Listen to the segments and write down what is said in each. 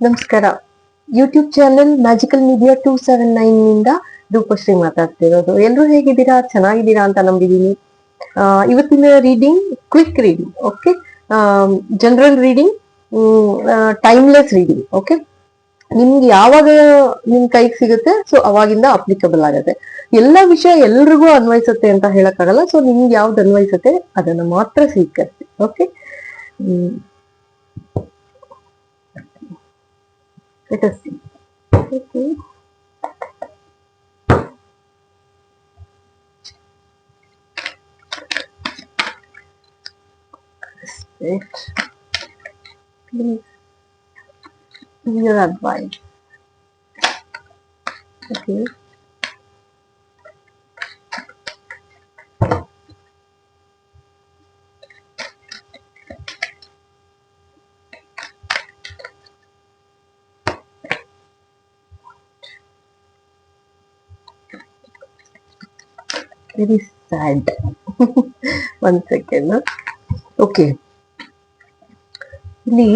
ನಮಸ್ಕಾರ. YouTube channel Magical Media two seven ನೈನ್ನಿಂದ Roopashree ಮಾತಾಡ್ತಿರೋದು. ಎಲ್ಲರೂ ಹೇಗಿದ್ದೀರಾ? ಚೆನ್ನಾಗಿದ್ದೀರಾ ಅಂತ ನಂಬಿದೀನಿ ಆ, ಇವತ್ತಿನ reading quick reading okay general reading timeless reading okay ನಿಮ್ಗೆ ಯಾವಾಗ ನಿಮ್ ಕೈಗೆ ಸಿಗುತ್ತೆ ಸೊ ಅವಾಗಿಂದ ಅಪ್ಲಿಕಬಲ್ ಆಗುತ್ತೆ. ಎಲ್ಲ ವಿಷಯ ಎಲ್ರಿಗೂ ಅನ್ವಯಿಸುತ್ತೆ ಅಂತ ಹೇಳಕ್ಕಾಗಲ್ಲ ಸೊ ನಿಮ್ಗೆ ಯಾವ್ದು ಅನ್ವಯಿಸುತ್ತೆ ಅದನ್ನ ಮಾತ್ರ ಸ್ವೀಕರಿಸಿ okay Feito assim. Aqui. Respect. Please. Your advice. Okay. Very sad ಒಂದ್ ಸೆಕೆಂಡ್ ಓಕೆ ಇಲ್ಲಿ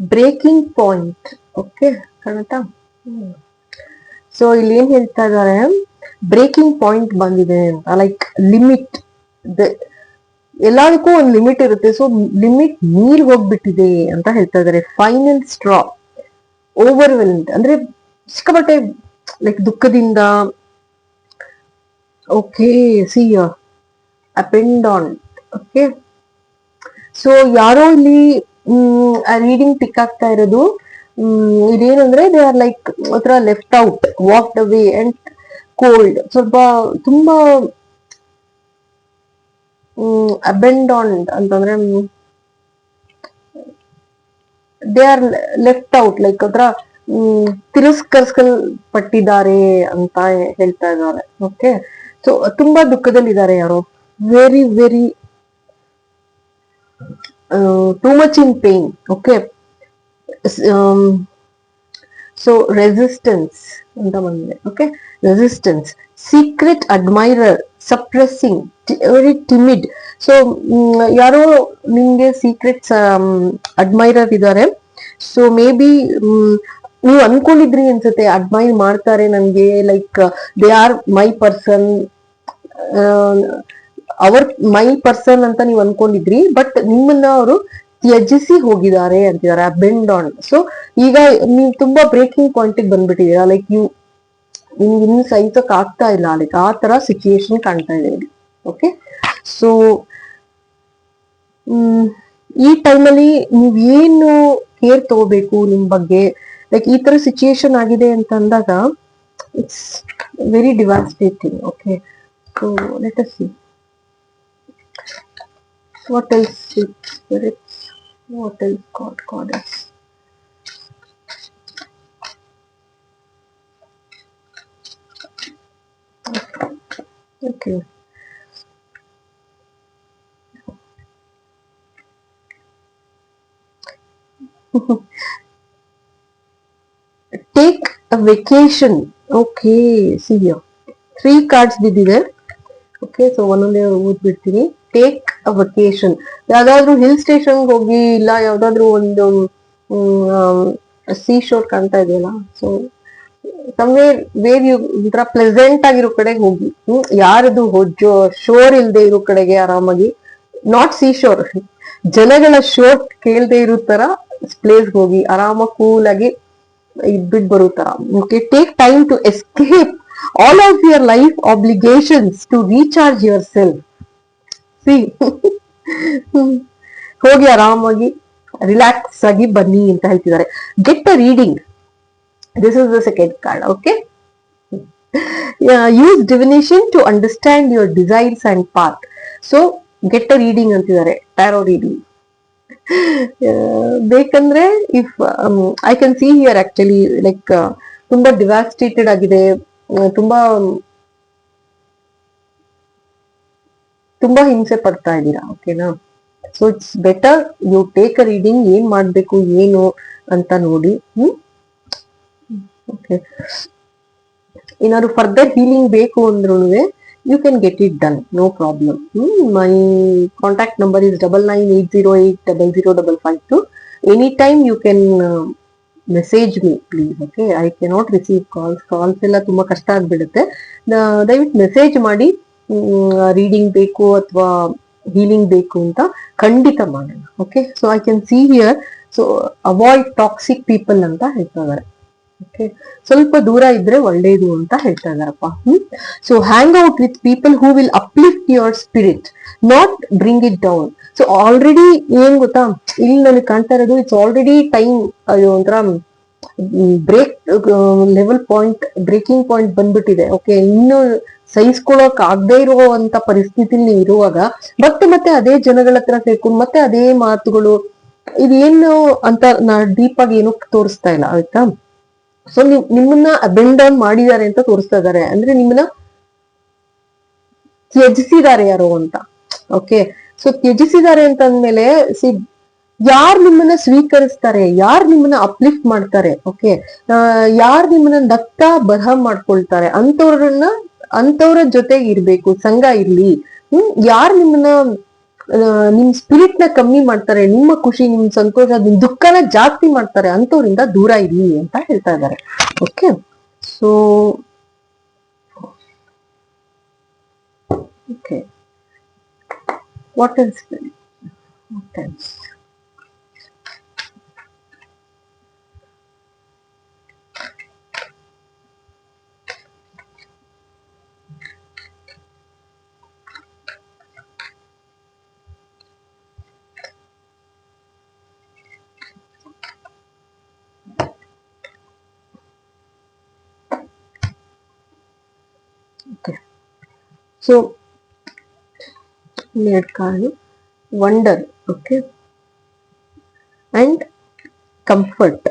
ಬ್ರೇಕಿಂಗ್ ಪಾಯಿಂಟ್ ಓಕೆ ಕಾಣುತ್ತಾ? ಸೊ ಇಲ್ಲಿ ಏನ್ ಹೇಳ್ತಾ ಇದ್ದಾರೆ? ಬ್ರೇಕಿಂಗ್ ಪಾಯಿಂಟ್ ಬಂದಿದೆ ಅಂತ. ಲೈಕ್ ಲಿಮಿಟ್ ಎಲ್ಲದಕ್ಕೂ ಒಂದು ಲಿಮಿಟ್ ಇರುತ್ತೆ. ಸೊ ಲಿಮಿಟ್ ನೀರ್ ಹೋಗ್ಬಿಟ್ಟಿದೆ ಅಂತ ಹೇಳ್ತಾ ಇದ್ದಾರೆ. ಫೈನಲ್ ಸ್ಟ್ರಾ ಓವರ್ವೆಲ್ಡ್ ಅಂದ್ರೆ, ಸಿಕ್ಕಾಪಟ್ಟೆ ಲೈಕ್ ದುಃಖದಿಂದ. Okay see up and on okay so ಯಾರೋ ಇಲ್ಲಿ ರೀಡಿಂಗ್ ಪಿಕ್ ಆಗ್ತಾ ಇರೋದು ಇದೇನಂದ್ರೆ ದೇ ಆರ್ ಲೈಕ್ ಒಂಥರ left out walk away and cold ಸ್ವಲ್ಪ ತುಂಬಾ ಅಬೆಂಡಾನ್ ಅಂತಂದ್ರೆ they are left out like hmm, ತಿರಸ್ಕರಿಸಲ್ಪಟ್ಟಿದ್ದಾರೆ ಅಂತ ಹೇಳ್ತಾ ಇದ್ದಾರೆ. ಓಕೆ ಸೊ ತುಂಬಾ ದುಃಖದಲ್ಲಿದ್ದಾರೆ ಯಾರೋ. Very very too much in pain okay so resistance ಅಂತ ಬಂದಿದೆ. Okay resistance secret admirer suppressing very timid so ಯಾರೋ ನಿಮ್ಗೆ ಸೀಕ್ರೆಟ್ ಅಡ್ಮೈರರ್ ಇದ್ದಾರೆ. ಸೊ ಮೇ ಬಿ ನೀವು ಅನ್ಕೊಂಡಿದ್ರಿ ಅನ್ಸುತ್ತೆ ಅಡ್ಮೈರ್ ಮಾಡ್ತಾರೆ ನನ್ಗೆ like they are my person hour my person ಅಂತ ನೀವು ಅನ್ಕೊಂಡಿದ್ರಿ ಬಟ್ ನಿಮ್ಮನ್ನ ಅವರು ತ್ಯಜಿಸಿ ಹೋಗಿದ್ದಾರೆ ಅಂತಿದ್ದಾರೆ ಬೆಂಡ್ ಆನ್ ಸೊ ಈಗ ನೀವು ತುಂಬಾ ಬ್ರೇಕಿಂಗ್ ಪಾಯಿಂಟ್ ಬಂದ್ಬಿಟ್ಟಿದ್ದೀರಾ ಲೈಕ್ ನೀವು ನಿಮ್ಗೆ ಇನ್ನು ಸಹಿತಕ್ಕೆ ಆಗ್ತಾ ಇಲ್ಲ ಲೈಕ್ ಆ ತರ ಸಿಚುಯೇಷನ್ ಕಾಣ್ತಾ ಇದೆ ಓಕೆ ಸೊ ಈ ಟೈಮಲ್ಲಿ ನೀವ್ ಏನು ಕೇರ್ ತಗೋಬೇಕು ನಿಮ್ ಬಗ್ಗೆ? ಲೈಕ್ ಈ ತರ ಸಿಚುಯೇಷನ್ ಆಗಿದೆ ಅಂತ ಅಂದಾಗ it's very devastating okay so let us see what else is spirits what else god goddess okay take a vacation. Okay see three cards ಬಿದ್ದಿದೆ ಓಕೆ ಸೊ ಒಂದೊಂದೇ ಓದ್ಬಿಡ್ತೀನಿ ಟೇಕ್ ಅ ವೆಕೇಶನ್ ಯಾವ್ದಾದ್ರು hill station ಹೋಗಿ ಇಲ್ಲ, ಯಾವ್ದಾದ್ರು ಒಂದು sea shore ಕಾಣ್ತಾ ಇದೆಯಲ್ಲ ಸೊ ಸಮ್ವೇರ್ ವೇರ್ ಯು ಒಂಥರ ಪ್ಲೆಸೆಂಟ್ ಆಗಿರೋ ಕಡೆಗೆ ಹೋಗಿ. ಯಾರದು ಹೊಜ್ಜೋ ಶೋರ್ ಇಲ್ದೆ ಇರೋ ಕಡೆಗೆ ಆರಾಮಾಗಿ ನಾಟ್ ಸಿ ಶೋರ್ ಜನಗಳ ಶೋರ್ ಕೇಳದೆ ಇರೋ ತರ ಪ್ಲೇಸ್ ಹೋಗಿ ಆರಾಮಾಗಿ ಕೂಲ್ ಆಗಿ ಇದ್ಬಿಟ್ ಬರೋ ತರ okay take time to escape all of your life obligations to recharge yourself see ಹೋಗಿ ಆರಾಮಾಗಿ ರಿಲ್ಯಾಕ್ಸ್ ಆಗಿ ಬನ್ನಿ ಅಂತ ಹೇಳ್ತಿದ್ದಾರೆ. Get a reading this is the second card okay use divination to understand your desires and path so get a reading ಅಂತಿದ್ದಾರೆ tarot reading ಬೇಕಂದ್ರೆ if I can see here actually like ತುಂಬಾ devastated ಆಗಿದೆ. ತುಂಬಾ ತುಂಬಾ ಹಿಂಸೆ ಪಡ್ತಾ ಇದ್ದೀರಾ? ಓಕೆನಾ so it's better you take a reading ಏನ್ ಮಾಡ್ಬೇಕು, ಏನು ಅಂತ ನೋಡಿ. ಹ್ಮ್? ಓಕೆ ಏನಾದ್ರು ಫರ್ದರ್ ಹೀಲಿಂಗ್ ಬೇಕು ಅಂದ್ರೂ you can get it done no problem Hmm, my contact number is double nine eight zero eight double zero double five two anytime you can uh, message me please okay I cannot receive calls calls ಎಲ್ಲ ತುಂಬ ಕಷ್ಟ ಆಗಿಬಿಡುತ್ತೆ ದಯವಿಟ್ಟು message ಮಾಡಿ reading ಬೇಕು ಅಥವಾ healing ಬೇಕು ಅಂತ ಖಂಡಿತ ಮಾಡೋಣ okay so I can see here so avoid toxic people ಅಂತ ಹೇಳ್ತಾ ಇದಾರೆ ಓಕೆ ಸ್ವಲ್ಪ ದೂರ ಇದ್ರೆ ಒಳ್ಳೇದು ಅಂತ ಹೇಳ್ತಾ ಇದಾರಪ್ಪ ಹ್ಮ್? So hang out with people who will uplift your spirit not bring it down so already ಏನ್ ಗೊತ್ತಾ? ಇಲ್ಲಿ ನನಗೆ ಕಾಣ್ತಾ ಇರೋದು ಇಟ್ಸ್ ಆಲ್ರೆಡಿ ಟೈಮ್ ಒಂಥರ break level point breaking point ಬಂದ್ಬಿಟ್ಟಿದೆ. ಓಕೆ ಇನ್ನು ಸಹಿಸ್ಕೊಳಕ್ ಆಗದೆ ಇರುವಂತ ಪರಿಸ್ಥಿತಿಲಿ ಇರುವಾಗ ಮತ್ತೆ ಮತ್ತೆ ಅದೇ ಜನಗಳ ಹತ್ರ ಸೇರ್ಕೊಂಡು ಮತ್ತೆ ಅದೇ ಮಾತುಗಳು, ಇದೇನು ಅಂತ ನಾ ಡೀಪ್ ಆಗಿ ಏನು ತೋರಿಸ್ತಾ ಇಲ್ಲ, ಆಯ್ತಾ? ಸೊ ನೀವ್ ನಿಮ್ಮನ್ನ ಅಬೆಂಡನ್ ಮಾಡಿದ್ದಾರೆ ಅಂತ ತೋರಿಸ್ತಾ ಇದಾರೆ ಅಂದ್ರೆ ನಿಮ್ಮನ್ನ ತ್ಯಜಿಸಿದ್ದಾರೆ ಯಾರೋ ಅಂತ. ಓಕೆ ಸೊ ತ್ಯಜಿಸಿದ್ದಾರೆ ಅಂತ ಅಂದ್ಮೇಲೆ ಸಿ ಯಾರು ನಿಮ್ಮನ್ನ ಸ್ವೀಕರಿಸ್ತಾರೆ? ಯಾರು ನಿಮ್ಮನ್ನ ಅಪ್ಲಿಫ್ಟ್ ಮಾಡ್ತಾರೆ? ಓಕೆ ಯಾರು ನಿಮ್ಮನ್ನ ದತ್ತ ಬರಹ ಮಾಡ್ಕೊಳ್ತಾರೆ? ಅಂತವ್ರನ್ನ ಅಂತವ್ರ ಜೊತೆ ಇರ್ಬೇಕು, ಸಂಘ ಇರ್ಲಿ. ಹ್ಮ್? ಯಾರು ನಿಮ್ಮನ್ನ ನಿಮ್ ಸ್ಪಿರಿಟ್ನ ಕಮ್ಮಿ ಮಾಡ್ತಾರೆ, ನಿಮ್ಮ ಖುಷಿ, ನಿಮ್ ಸಂತೋಷ, ನಿಮ್ ದುಃಖನ ಜಾಸ್ತಿ ಮಾಡ್ತಾರೆ ಅಂತವ್ರಿಂದ ದೂರ ಇರಿ ಅಂತ ಹೇಳ್ತಾ ಇದ್ದಾರೆ. Okay so okay what else what else Okay. So, ಎರಡು card wonder okay and comfort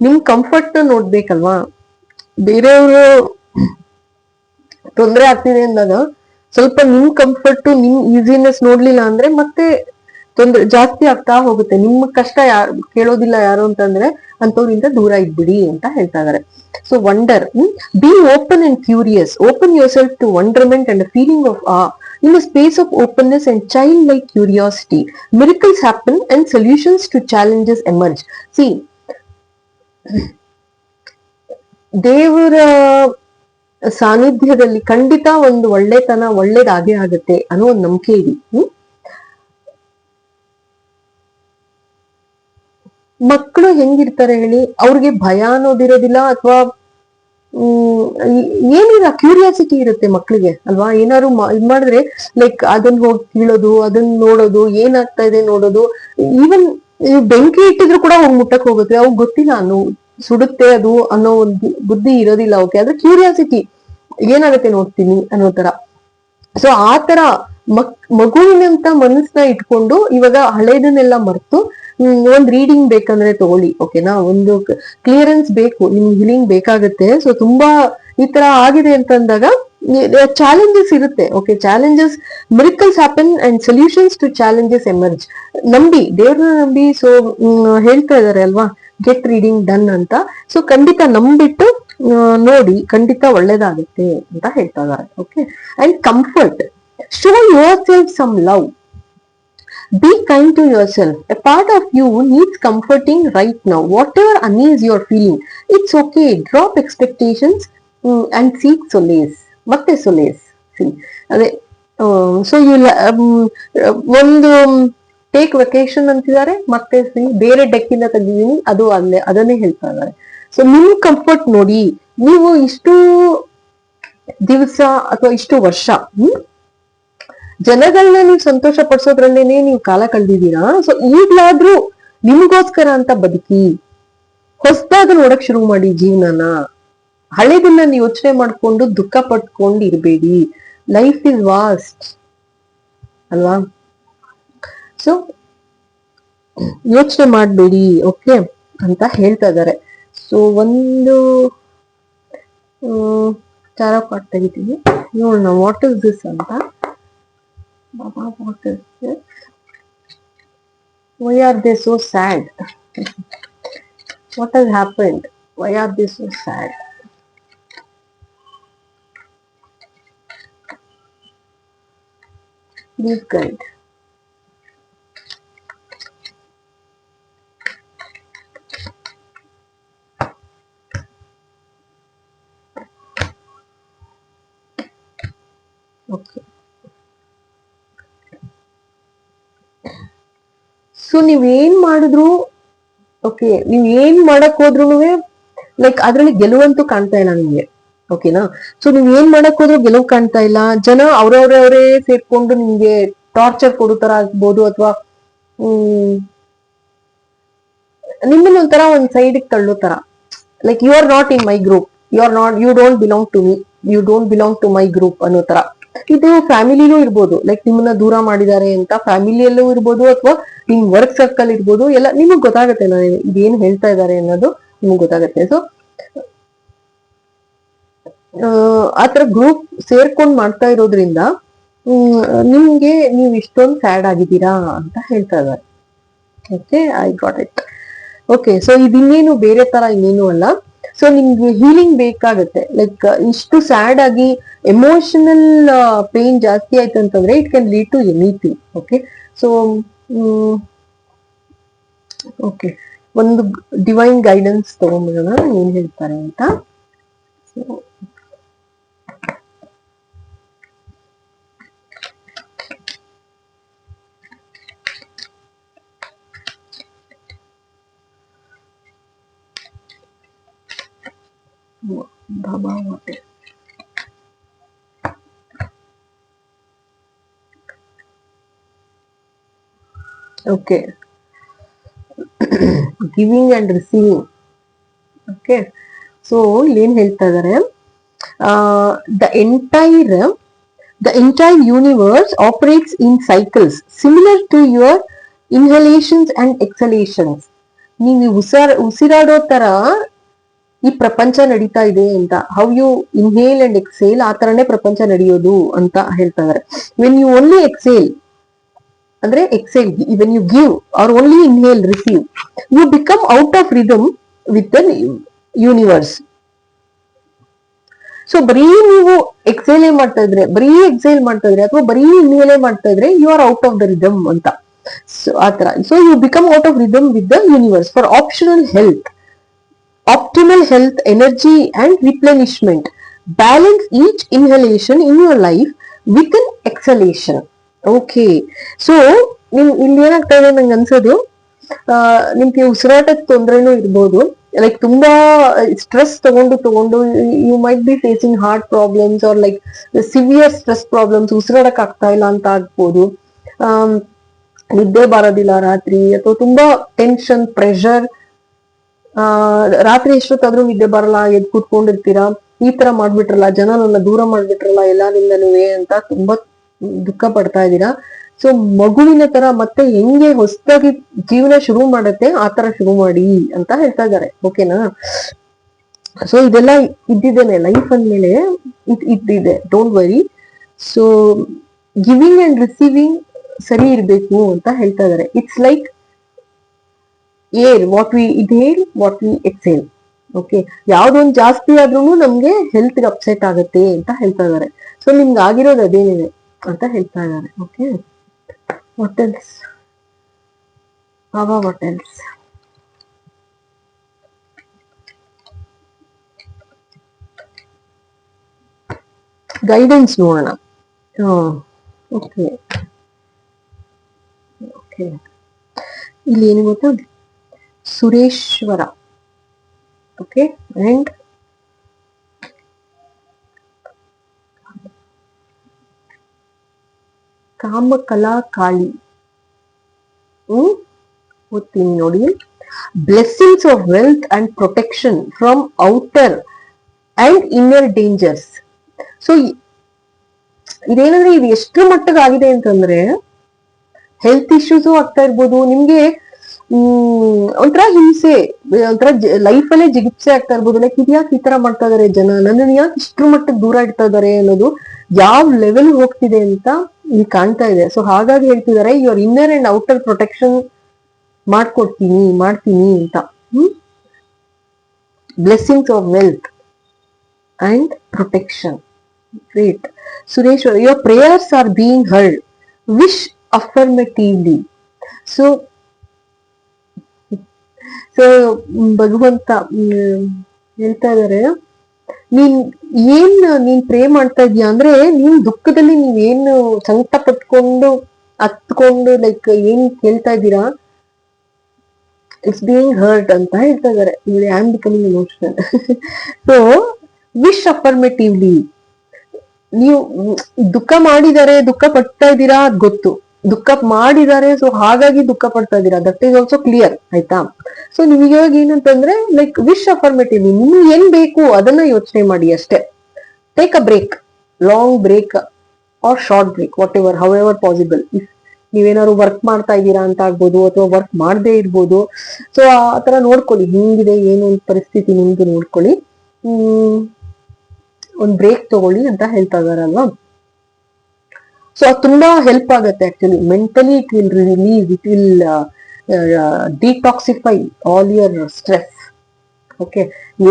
ನಿಮ್ಮ ಕಂಫರ್ಟ್ ನೋಡ್ಬೇಕಲ್ವಾ? ಬೇರೆಯವರು ತೊಂದರೆ ಆಗ್ತಿದೆ ಅಂದಾಗ ಸ್ವಲ್ಪ ನಿಮ್ ಕಂಫರ್ಟ್ ನಿಮ್ ಈಸಿನೆಸ್ ನೋಡ್ಲಿಲ್ಲ ಅಂದ್ರೆ ಮತ್ತೆ ತೊಂದ್ರೆ ಜಾಸ್ತಿ ಆಗ್ತಾ ಹೋಗುತ್ತೆ. ನಿಮ್ಮ ಕಷ್ಟ ಯಾರು, ಕೇಳೋದಿಲ್ಲ ಯಾರು ಅಂತಂದ್ರೆ ಅಂತವ್ರಿಂದ ದೂರ ಇದ್ಬಿಡಿ ಅಂತ ಹೇಳ್ತಾ ಇದಾರೆ. So wonder be open and curious open yourself to wonderment and feeling of awe in space of openness and child like curiosity miracles happen and solutions to challenges emerge see ದೇವರ ಸಾನ್ನಿಧ್ಯದಲ್ಲಿ ಖಂಡಿತ ಒಂದು ಒಳ್ಳೆತನ ಒಳ್ಳೇದಾಗೇ ಆಗುತ್ತೆ ಅನ್ನೋ ಒಂದು ನಂಬಿಕೆ ಇದೆ. ಹ್ಮ್ ಮಕ್ಕಳು ಹೆಂಗಿರ್ತಾರೆ ಹೇಳಿ ಅವ್ರಿಗೆ ಭಯ ಅನ್ನೋದಿರೋದಿಲ್ಲ ಅಥವಾ ಏನಿಲ್ಲ ಕ್ಯೂರಿಯಾಸಿಟಿ ಇರುತ್ತೆ ಮಕ್ಕಳಿಗೆ ಅಲ್ವಾ? ಏನಾದ್ರು ಇದ್ ಮಾಡಿದ್ರೆ ಲೈಕ್ ಅದನ್ನ ಹೋಗಿ ಕೀಳೋದು ಅದನ್ನ ನೋಡೋದು, ಏನಾಗ್ತಾ ಇದೆ ನೋಡೋದು ಈವನ್ ಬೆಂಕಿ ಇಟ್ಟಿದ್ರು ಕೂಡ ಹೋಗಿ ಮುಟ್ಟಕ್ ಹೋಗುತ್ತೆ, ಅವ್ ಗೊತ್ತಿಲ್ಲ ಅನ್ನು, ಸುಡುತ್ತೆ ಅದು ಅನ್ನೋ ಒಂದು ಬುದ್ಧಿ ಇರೋದಿಲ್ಲ ಓಕೆ ಆದ್ರೆ ಕ್ಯೂರಿಯಾಸಿಟಿ, ಏನಾಗುತ್ತೆ ನೋಡ್ತೀನಿ ಅನ್ನೋ ತರ ಸೊ ಆ ತರ ಮಕ್, ಮಗುವಿನಂತ ಮನಸ್ಸನ್ನ ಇಟ್ಕೊಂಡು ಇವಾಗ ಹಳೇದನ್ನೆಲ್ಲ ಮರೆತು ಒಂದ್ ರೀಡಿಂಗ್ ಬೇಕಂದ್ರೆ ತಗೊಳ್ಳಿ ಓಕೆನಾ ಒಂದು ಕ್ಲಿಯರೆನ್ಸ್ ಬೇಕು, ನಿಮ್ಗೆ ಹೀಲಿಂಗ್ ಬೇಕಾಗುತ್ತೆ. ಸೊ ತುಂಬಾ ಈ ತರ ಆಗಿದೆ ಅಂತಂದಾಗ ಚಾಲೆಂಜಸ್ ಇರುತ್ತೆ okay challenges miracles happen and solutions to challenges emerge ನಂಬಿ, ದೇವ್ರನ್ನ ನಂಬಿ ಸೊ ಹೇಳ್ತಾ ಇದಾರೆ ಅಲ್ವಾ? ಗೆಟ್ ರೀಡಿಂಗ್ ಡನ್ ಅಂತ. ಸೊ ಖಂಡಿತ ನಂಬಿಟ್ಟು ನೋಡಿ, ಖಂಡಿತ ಒಳ್ಳೇದಾಗುತ್ತೆ ಅಂತ ಹೇಳ್ತಾ ಇದಾರೆ okay and comfort show yourself some love Be kind to yourself. A part of you needs comforting right now. Whatever unease you're feeling, it's okay. Drop expectations mm, and seek solace. ಮತ್ತೆ. See, ಅದೇ so you ಒಂದು take vacation ಅಂತಿದ್ದಾರೆ ಮತ್ತೆ ಬೇರೆ ಡೆಕ್ಕಿಂದ ತೆಗಿದೀನಿ ಅದು ಅಲ್ಲೇ ಅದನ್ನೇ ಹೇಳ್ತಾ ಇದ್ದಾರೆ ಸೊ ನಿಮ್ ಕಂಫರ್ಟ್ ನೋಡಿ ನೀವು ಇಷ್ಟು ದಿವಸ ಅಥವಾ ಇಷ್ಟು ವರ್ಷ ಜನಗಳನ್ನ ನೀವು ಸಂತೋಷ ಪಡಿಸೋದ್ರಲ್ಲೇನೆ ನೀವು ಕಾಲ ಕಳೆದಿದ್ದೀರಾ? ಸೊ ಈಗ್ಲಾದ್ರೂ ನಿಮ್ಗೋಸ್ಕರ ಅಂತ ಬದುಕಿ, ಹೊಸದಾಗ ನೋಡಕ್ ಶುರು ಮಾಡಿ ಜೀವನನ. ಹಳೆದನ್ನ ನೀವು ಯೋಚನೆ ಮಾಡ್ಕೊಂಡು ದುಃಖ ಪಟ್ಕೊಂಡು ಇರಬೇಡಿ ಲೈಫ್ ಇಸ್ ವಾಸ್ಟ್ ಅಲ್ವಾ? ಸೊ ಯೋಚನೆ ಮಾಡಬೇಡಿ, ಓಕೆ? ಅಂತ ಹೇಳ್ತಾ ಇದಾರೆ. ಸೊ ಒಂದು ಚಾರ ಪಾಟ್ ತೆಗಿತೀನಿ. ನೋಡೋಣ ವಾಟ್ ಇಸ್ ದಿಸ್ ಅಂತ? Baba, what is this? Why are they so sad? what has happened? Why are they so sad? Be guide. ಮಾಡಿದ್ರು ಓಕೆ ನೀವ್ ಏನ್ ಮಾಡಕ್ ಹೋದ್ರು ಲೈಕ್ ಅದ್ರಲ್ಲಿ ಗೆಲುವಂತೂ ಕಾಣ್ತಾ ಇಲ್ಲ ನಿಮ್ಗೆ ಓಕೆನಾ ಸೊ ನೀವ್ ಏನ್ ಮಾಡಕ್ ಹೋದ್ರು ಗೆಲುವು ಕಾಣ್ತಾ ಇಲ್ಲ. ಜನ ಅವ್ರವ್ರವರೇ ಸೇರ್ಕೊಂಡು ನಿಮ್ಗೆ ಟಾರ್ಚರ್ ಕೊಡೋ ತರ ಆಗ್ಬೋದು ಅಥವಾ, ಹ್ಮ್, ನಿಮ್ಮನ್ನ ಒಂಥರ ಒಂದ್ ಸೈಡ್ ತಳ್ಳೋ ತರ. Like you are not in my group you are not you don't belong to me you don't belong to my group ಅನ್ನೋ ತರ. ಇದು ಫ್ಯಾಮಿಲಿಲೂ ಇರ್ಬೋದು. ಲೈಕ್ ನಿಮ್ಮನ್ನ ದೂರ ಮಾಡಿದ್ದಾರೆ ಅಂತ ಫ್ಯಾಮಿಲಿಯಲ್ಲೂ ಇರ್ಬೋದು ಅಥವಾ ನಿಮ್ ವರ್ಕ್ ಸರ್ಕಲ್ ಇರ್ಬೋದು, ಎಲ್ಲ ನಿಮಗ್ ಗೊತ್ತಾಗುತ್ತೆ ನಾನು ಇದೇನ್ ಹೇಳ್ತಾ ಇದ್ದಾರೆ ಅನ್ನೋದು ನಿಮ್ಗೆ ಗೊತ್ತಾಗತ್ತೆ. ಸೊ ಆತರ ಗ್ರೂಪ್ ಸೇರ್ಕೊಂಡ್ ಮಾಡ್ತಾ ಇರೋದ್ರಿಂದ ನಿಮ್ಗೆ ನೀವು ಇಷ್ಟೊಂದು ಸ್ಯಾಡ್ ಆಗಿದ್ದೀರಾ ಅಂತ ಹೇಳ್ತಾ ಇದ್ದಾರೆ. Okay I got it okay so ಇದಿನ್ನೇನು ಬೇರೆ ತರ ಇನ್ನೇನು ಅಲ್ಲ. ಸೊ ನಿಮ್ಗೆ ಹೀಲಿಂಗ್ ಬೇಕಾಗುತ್ತೆ. ಲೈಕ್ ಇಷ್ಟು ಸ್ಯಾಡ್ ಆಗಿ ಎಮೋಷನಲ್ ಪೇನ್ ಜಾಸ್ತಿ ಆಯ್ತು ಅಂತಂದ್ರೆ it can lead to anything okay so okay ಒಂದು ಡಿವೈನ್ ಗೈಡೆನ್ಸ್ ತಗೊಂಡ್ಬಿಡೋಣ. ಏನ್ ಹೇಳ್ತಾರೆ ಅಂತ. So, Baba water. Okay. Giving and receiving okay so ಏನ್ ಹೇಳ್ತಾ ಇದಾರೆ the entire the entire universe operates in cycles similar to your inhalations and exhalations ನೀವು ಉಸಿರ, ಉಸಿರಾಡೋ ತರ ಈ ಪ್ರಪಂಚ ನಡೀತಾ ಇದೆ ಅಂತ how you inhale and exhale ಆ ತರನೇ ಪ್ರಪಂಚ ನಡೆಯೋದು ಅಂತ ಹೇಳ್ತಾ ಇದಾರೆ. ವೆನ್ ಯು ಓನ್ಲಿ ಎಕ್ಸೇಲ್ ಅಂದ್ರೆ exhale when you give or only inhale receive you become out of rhythm with the universe so ಬರೀ ನೀವು ಎಕ್ಸೇಲ್ ಮಾಡ್ತಾ ಇದ್ರೆ, ಬರೀ ಎಕ್ಸೇಲ್ ಮಾಡ್ತಾ ಇದ್ರೆ ಅಥವಾ ಬರೀ ಇನ್ಹೇಲ್ ಮಾಡ್ತಾ ಇದ್ರೆ you are out of the rhythm ಅಂತ. ಸೊ ಆತರ so you become out of rhythm with the universe for optional health optimal health, energy, and replenishment. Balance each inhalation in your life with an exhalation. Okay so ನಿಮ್ ಇಲ್ಲಿ ಏನಾಗ್ತಾ ಇದೆ ನಂಗೆ ಅನ್ಸೋದು ನಿಮ್ಗೆ ಉಸಿರಾಟದ ತೊಂದರೆನೂ ಇರ್ಬೋದು ಲೈಕ್ ತುಂಬಾ ಸ್ಟ್ರೆಸ್ ತಗೊಂಡು ತಗೊಂಡು you might be facing heart problems or like severe stress problems ಉಸಿರಾಡಕ್ ಆಗ್ತಾ ಇಲ್ಲ ಅಂತ ಆಗ್ಬೋದು ನಿದ್ದೆ ಬರೋದಿಲ್ಲ ರಾತ್ರಿ ಅಥವಾ ತುಂಬಾ ಟೆನ್ಷನ್ ಪ್ರೆಷರ್ ಆ, ರಾತ್ರಿ ಎಷ್ಟೊತ್ತಾದ್ರೂ ನಿದ್ದೆ ಬರಲ್ಲ, ಎದ್ ಕುತ್ಕೊಂಡಿರ್ತೀರಾ? ಈ ತರ ಮಾಡ್ಬಿಟ್ರಲ್ಲ, ಜನ ನನ್ನ ದೂರ ಮಾಡ್ಬಿಟ್ರಲ್ಲ ಎಲ್ಲಾರಿಂದನೂ ಅಂತ ತುಂಬಾ ದುಃಖ ಪಡ್ತಾ ಇದ್ದೀರಾ? ಸೊ ಮಗುವಿನ ತರ ಮತ್ತೆ ಹೆಂಗೆ ಹೊಸದಾಗಿ ಜೀವನ ಶುರು ಮಾಡತ್ತೆ, ಆ ತರ ಶುರು ಮಾಡಿ ಅಂತ ಹೇಳ್ತಾ ಇದ್ದಾರೆ. ಓಕೆನಾ ಸೊ ಇದೆಲ್ಲ ಇದ್ದಿದ್ದೇನೆ ಲೈಫ್ ಅಂದ್ಮೇಲೆ ಇದ್, ಇದ್ದಿದೆ. Don't worry so giving and receiving ಸರಿ ಇರ್ಬೇಕು ಅಂತ ಹೇಳ್ತಾ ಇದ್ದಾರೆ. It's like air what we inhale what we exhale okay ಯಾವ್ದೊಂದು ಜಾಸ್ತಿ ಆದ್ರೂ ನಮ್ಗೆ ಹೆಲ್ತ್ ಅಪ್ಸೆಟ್ ಆಗುತ್ತೆ ಅಂತ ಹೇಳ್ತಾ ಇದಾರೆ. ಸೊ ನಿಮ್ಗೆ ಆಗಿರೋದು ಅದೇನಿದೆ ಅಂತ ಹೇಳ್ತಾ ಇದ್ದಾರೆ okay what else what else guidance ನೋಡೋಣ. ಓಕೆ ಓಕೆ ಇಲ್ಲಿ ಏನು ಗೊತ್ತಾ? ಸುರೇಶ್ವರ. Okay and Kamakala Kali. ಹ್ಮ್, ಓದ್ತೀನಿ ನೋಡಿ. Blessings of wealth and protection from outer and inner dangers so ಇದೇನಂದ್ರೆ ಇದು ಎಷ್ಟು ಮಟ್ಟಿಗೆ ಆಗಿದೆ ಅಂತಂದ್ರೆ ಹೆಲ್ತ್ ಇಶ್ಯೂಸು ಆಗ್ತಾ ಇರ್ಬೋದು. ನಿಮ್ಗೆ ಹ್ಮ್, ಒಂಥರ ಹಿಂಸೆ. ಒಂಥರ ಲೈಫ್ ಅಲ್ಲೇ ಜಿಗುಪ್ಸೆ ಆಗ್ತಾ ಇರ್ಬೋದು. ಲೈಕ್ ಇದ್ಯಾಕೆ ಈ ತರ ಮಾಡ್ತಾ ಇದಾರೆ ಜನ? ನನ್ನನ್ನು ಯಾಕೆ ಇಷ್ಟ್ರ ಮಟ್ಟಕ್ಕೆ ದೂರ ಇಡ್ತಾ ಇದಾರೆ ಅನ್ನೋದು ಯಾವ ಲೆವೆಲ್ ಹೋಗ್ತಿದೆ ಅಂತ ಇಲ್ಲಿ ಕಾಣ್ತಾ ಇದೆ. ಸೊ ಹಾಗಾಗಿ ಹೇಳ್ತಿದಾರೆ your inner and outer protection ಮಾಡ್ಕೊಡ್ತೀನಿ, ಮಾಡ್ತೀನಿ ಅಂತ. ಹ್ಮ್? Blessings of wealth and protection great Suresh your prayers are being heard wish affirmatively so so ಭಗವಂತ ಹೇಳ್ತಾ ಇದಾರೆ. ನೀನ್ ಏನ್ ನೀನ್ ಪ್ರೇ ಮಾಡ್ತಾ ಇದೀಯ? ಅಂದ್ರೆ ನೀನ್ ದುಃಖದಲ್ಲಿ ನೀವೇನು ಸಂಕಟ ಪಟ್ಕೊಂಡು ಹತ್ಕೊಂಡು ಲೈಕ್ ಏನ್ ಕೇಳ್ತಾ ಇದ್ದೀರಾ? ಇಟ್ಸ್ ಬೀಯಿಂಗ್ ಹರ್ಟ್ ಅಂತ ಹೇಳ್ತಾ ಇದಾರೆ. ಇಲ್ಲಿ I am becoming emotional so wish affirmatively ನೀವು, ದುಃಖ ಮಾಡಿದರೆ ದುಃಖ ಪಡ್ತಾ ಇದ್ದೀರಾ? ಗೊತ್ತು. ದುಃಖ ಮಾಡಿದ್ದಾರೆ ಸೊ ಹಾಗಾಗಿ ದುಃಖ ಪಡ್ತಾ ಇದ್ದೀರಾ? ದಟ್ ಈಸ್ ಆಲ್ಸೋ ಕ್ಲಿಯರ್ ಆಯ್ತಾ? ಸೊ ನಿಮಗೆ ಇವಾಗ ಏನಂತಂದ್ರೆ ಲೈಕ್ ವಿಶ್ ಅಫರ್ಮೇಟಿವ್ ನಿಮ್ಗೆ ಏನ್ ಬೇಕು ಅದನ್ನ ಯೋಚನೆ ಮಾಡಿ ಅಷ್ಟೇ. Take a break long break or short break whatever however possible ನೀವೇನಾದ್ರು ವರ್ಕ್ ಮಾಡ್ತಾ ಇದ್ದೀರಾ ಅಂತ ಆಗ್ಬೋದು, ಅಥವಾ ವರ್ಕ್ ಮಾಡದೇ ಇರ್ಬೋದು. ಸೊ ಆ ತರ ನೋಡ್ಕೊಳ್ಳಿ, ಹಿಂಗಿದೆ, ಏನು ಒಂದು ಪರಿಸ್ಥಿತಿ ನಿಮ್ದು ನೋಡ್ಕೊಳ್ಳಿ. ಹ್ಮ್, ಒಂದ್ ಬ್ರೇಕ್ ತಗೊಳ್ಳಿ ಅಂತ ಹೇಳ್ತಾ ಇದಾರಲ್ವಾ ಸೊ ಅದು ತುಂಬಾ ಹೆಲ್ಪ್ ಆಗುತ್ತೆ actually mentally it will relieve it will detoxify all your stress okay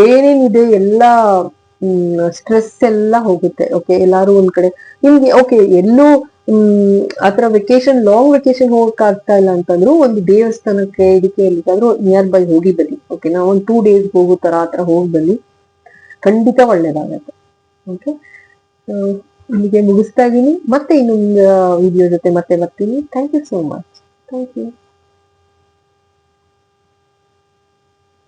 ಏನೇನಿದೆ ಎಲ್ಲ ಸ್ಟ್ರೆಸ್ ಎಲ್ಲ ಹೋಗುತ್ತೆ. ಓಕೆ ಎಲ್ಲಾರು ಒಂದ್ ಕಡೆ. ನಿಮ್ಗೆ ಓಕೆ ಎಲ್ಲೂ, ಹ್ಮ್ ಆತರ ವೆಕೇಶನ್ ಲಾಂಗ್ ವೆಕೇಶನ್ ಹೋಗಕ್ ಆಗ್ತಾ ಇಲ್ಲ ಅಂತಂದ್ರು ಒಂದು ದೇವಸ್ಥಾನಕ್ಕೆ ಇದಕ್ಕೆ ಎಲ್ಲಿಗಾದ್ರೂ ನಿಯರ್ ಬೈ ಹೋಗಿ ಬನ್ನಿ. ಓಕೆ ನಾವು ಒಂದು ಟೂ ಡೇಸ್ ಹೋಗೋ ತರ ಆತರ ಹೋಗಿ ಬನ್ನಿ. ಖಂಡಿತ ಒಳ್ಳೇದಾಗತ್ತೆ. ಓಕೆ ಇಲ್ಲಿಗೆ ಮುಗಿಸ್ತಾ ಇದೀನಿ ಮತ್ತೆ ಇನ್ನೊಂದು ವಿಡಿಯೋ ಜೊತೆ ಮತ್ತೆ ಬರ್ತೀನಿ. Thank you so much thank you